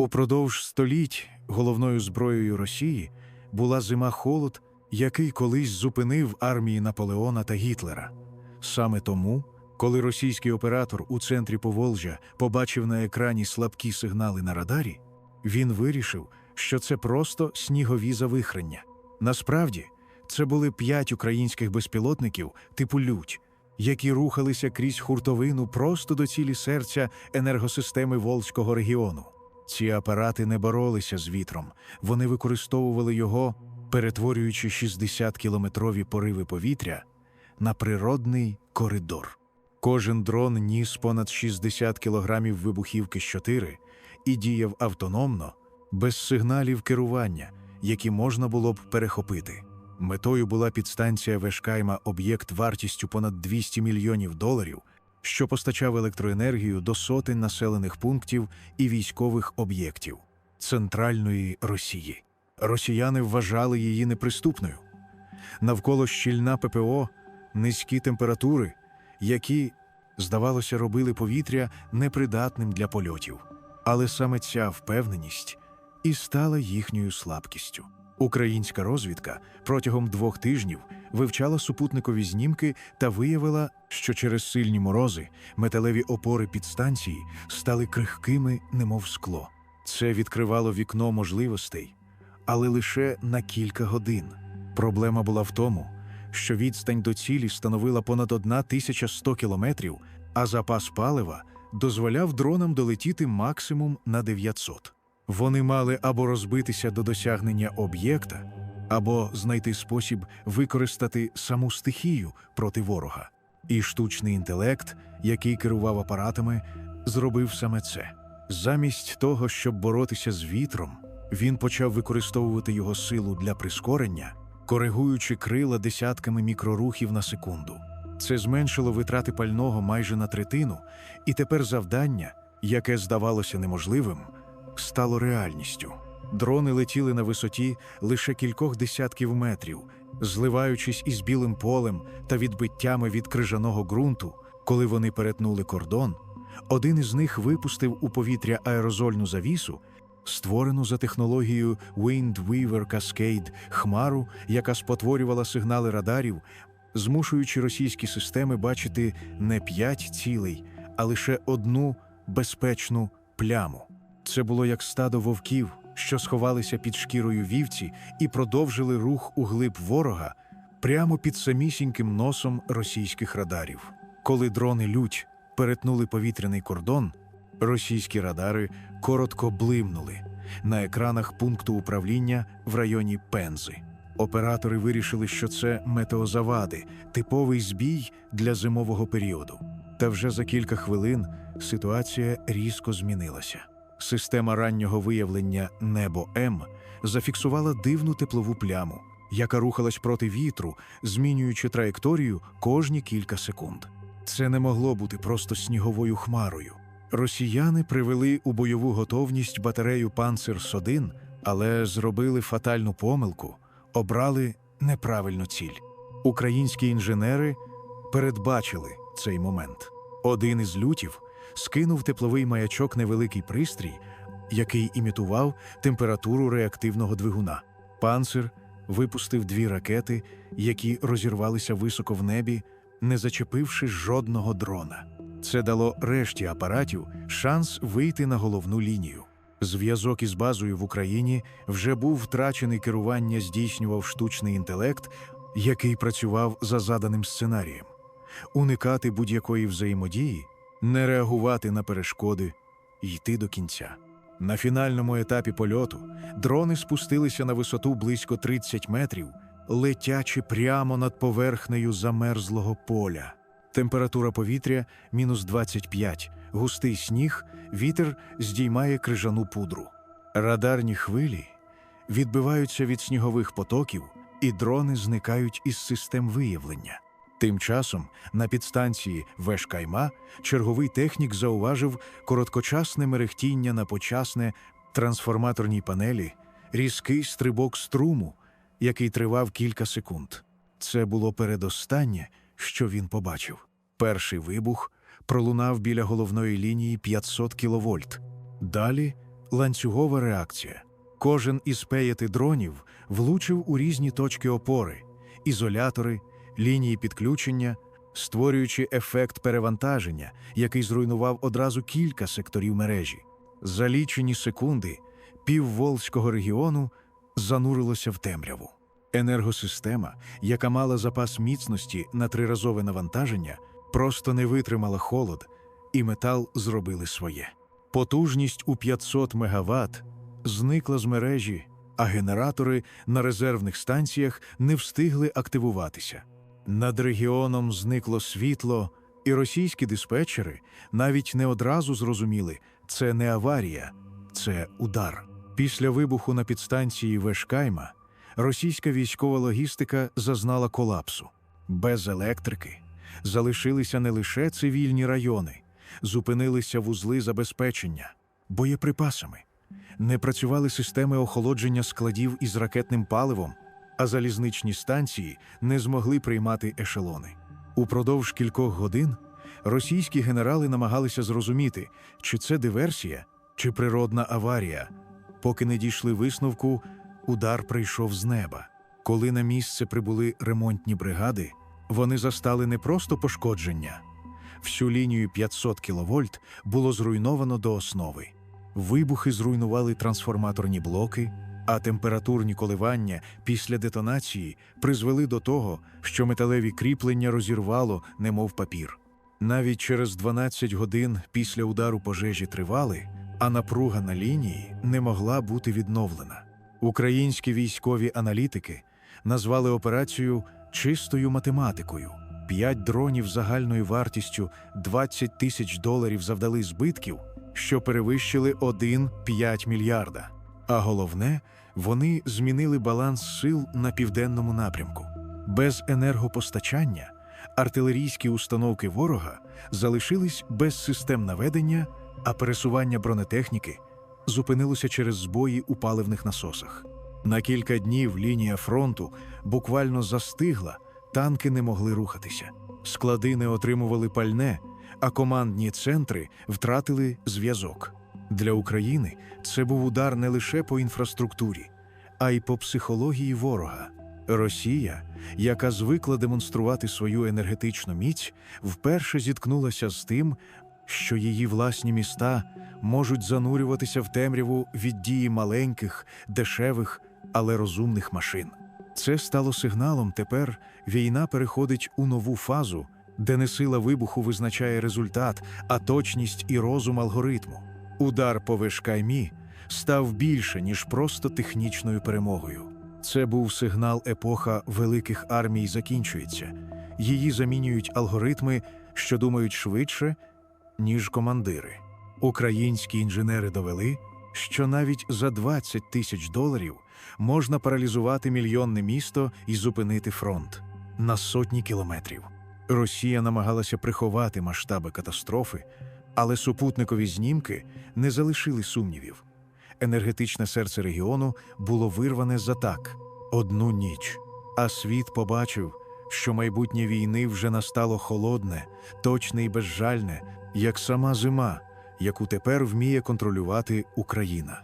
Упродовж століть головною зброєю Росії була зима холод, який колись зупинив армії Наполеона та Гітлера. Саме тому, коли російський оператор у центрі Поволжя побачив на екрані слабкі сигнали на радарі, він вирішив, що це просто снігові завихрення. Насправді, це були п'ять українських безпілотників типу Лють, які рухалися крізь хуртовину просто до цілі серця енергосистеми Волзького регіону. Ці апарати не боролися з вітром, вони використовували його, перетворюючи 60-кілометрові пориви повітря на природний коридор. Кожен дрон ніс понад 60 кілограмів вибухівки Щ-4 і діяв автономно, без сигналів керування, які можна було б перехопити. Метою була підстанція Вешкайма об'єкт вартістю понад 200 мільйонів доларів, що постачав електроенергію до сотень населених пунктів і військових об'єктів центральної Росії. Росіяни вважали її неприступною. Навколо щільна ППО, низькі температури, які, здавалося, робили повітря непридатним для польотів. Але саме ця впевненість і стала їхньою слабкістю. Українська розвідка протягом двох тижнів вивчала супутникові знімки та виявила, що через сильні морози металеві опори підстанції стали крихкими, немов скло. Це відкривало вікно можливостей, але лише на кілька годин. Проблема була в тому, що відстань до цілі становила понад 1100 кілометрів, а запас палива дозволяв дронам долетіти максимум на 900. Вони мали або розбитися до досягнення об'єкта, або знайти спосіб використати саму стихію проти ворога. І штучний інтелект, який керував апаратами, зробив саме це. Замість того, щоб боротися з вітром, він почав використовувати його силу для прискорення, коригуючи крила десятками мікрорухів на секунду. Це зменшило витрати пального майже на третину, і тепер завдання, яке здавалося неможливим, стало реальністю. Дрони летіли на висоті лише кількох десятків метрів, зливаючись із білим полем та відбиттями від крижаного ґрунту. Коли вони перетнули кордон, один із них випустив у повітря аерозольну завісу, створену за технологією Wind Weaver Cascade хмару, яка спотворювала сигнали радарів, змушуючи російські системи бачити не п'ять цілей, а лише одну безпечну пляму. Це було як стадо вовків, що сховалися під шкірою вівці і продовжили рух у глиб ворога прямо під самісіньким носом російських радарів. Коли дрони лють перетнули повітряний кордон, російські радари коротко блимнули на екранах пункту управління в районі Пензи. Оператори вирішили, що це метеозавади, типовий збій для зимового періоду. Та вже за кілька хвилин ситуація різко змінилася. Система раннього виявлення Небо М зафіксувала дивну теплову пляму, яка рухалась проти вітру, змінюючи траєкторію кожні кілька секунд. Це не могло бути просто сніговою хмарою. Росіяни привели у бойову готовність батарею Панцерс-1, але зробили фатальну помилку, обрали неправильну ціль. Українські інженери передбачили цей момент. Один із лютів скинув тепловий маячок невеликий пристрій, який імітував температуру реактивного двигуна. Панцир випустив дві ракети, які розірвалися високо в небі, не зачепивши жодного дрона. Це дало решті апаратів шанс вийти на головну лінію. Зв'язок із базою в Україні вже був втрачений керування, здійснював штучний інтелект, який працював за заданим сценарієм. Уникати будь-якої взаємодії, не реагувати на перешкоди, йти до кінця. На фінальному етапі польоту дрони спустилися на висоту близько 30 метрів, летячи прямо над поверхнею замерзлого поля. Температура повітря мінус 25, густий сніг, вітер здіймає крижану пудру. Радарні хвилі відбиваються від снігових потоків, і дрони зникають із систем виявлення. Тим часом на підстанції Вешкайма черговий технік зауважив короткочасне мерехтіння на почасне трансформаторній панелі, різкий стрибок струму, який тривав кілька секунд. Це було передостаннє, що він побачив. Перший вибух пролунав біля головної лінії 500 кВт. Далі ланцюгова реакція. Кожен із п'яти дронів влучив у різні точки опори, ізолятори, лінії підключення, створюючи ефект перевантаження, який зруйнував одразу кілька секторів мережі. За лічені секунди півволзького регіону занурилося в темряву. Енергосистема, яка мала запас міцності на триразове навантаження, просто не витримала холод, і метал зробили своє. Потужність у 500 МВт зникла з мережі, а генератори на резервних станціях не встигли активуватися. Над регіоном зникло світло, і російські диспетчери навіть не одразу зрозуміли, це не аварія, це удар. Після вибуху на підстанції Вешкайма російська військова логістика зазнала колапсу. Без електрики залишилися не лише цивільні райони, зупинилися вузли забезпечення боєприпасами, не працювали системи охолодження складів із ракетним паливом, а залізничні станції не змогли приймати ешелони. Упродовж кількох годин російські генерали намагалися зрозуміти, чи це диверсія, чи природна аварія. Поки не дійшли висновку, удар прийшов з неба. Коли на місце прибули ремонтні бригади, вони застали не просто пошкодження. Всю лінію 500 кВт було зруйновано до основи. Вибухи зруйнували трансформаторні блоки, а температурні коливання після детонації призвели до того, що металеві кріплення розірвало, немов папір. Навіть через 12 годин після удару пожежі тривали, а напруга на лінії не могла бути відновлена. Українські військові аналітики назвали операцію чистою математикою. П'ять дронів загальною вартістю 20 тисяч доларів завдали збитків, що перевищили 1,5 мільярда. А головне, вони змінили баланс сил на південному напрямку. Без енергопостачання артилерійські установки ворога залишились без систем наведення, а пересування бронетехніки зупинилося через збої у паливних насосах. На кілька днів лінія фронту буквально застигла, танки не могли рухатися. Склади не отримували пальне, а командні центри втратили зв'язок. Для України це був удар не лише по інфраструктурі, а й по психології ворога. Росія, яка звикла демонструвати свою енергетичну міць, вперше зіткнулася з тим, що її власні міста можуть занурюватися в темряву від дії маленьких, дешевих, але розумних машин. Це стало сигналом. Тепер війна переходить у нову фазу, де не сила вибуху визначає результат, а точність і розум алгоритму. Удар по Вешкаймі став більше, ніж просто технічною перемогою. Це був сигнал епоха великих армій закінчується. Її замінюють алгоритми, що думають швидше, ніж командири. Українські інженери довели, що навіть за 20 тисяч доларів можна паралізувати мільйонне місто і зупинити фронт на сотні кілометрів. Росія намагалася приховати масштаби катастрофи, але супутникові знімки не залишили сумнівів. Енергетичне серце регіону було вирване за так одну ніч, а світ побачив, що майбутнє війни вже настало холодне, точне і безжальне, як сама зима, яку тепер вміє контролювати Україна.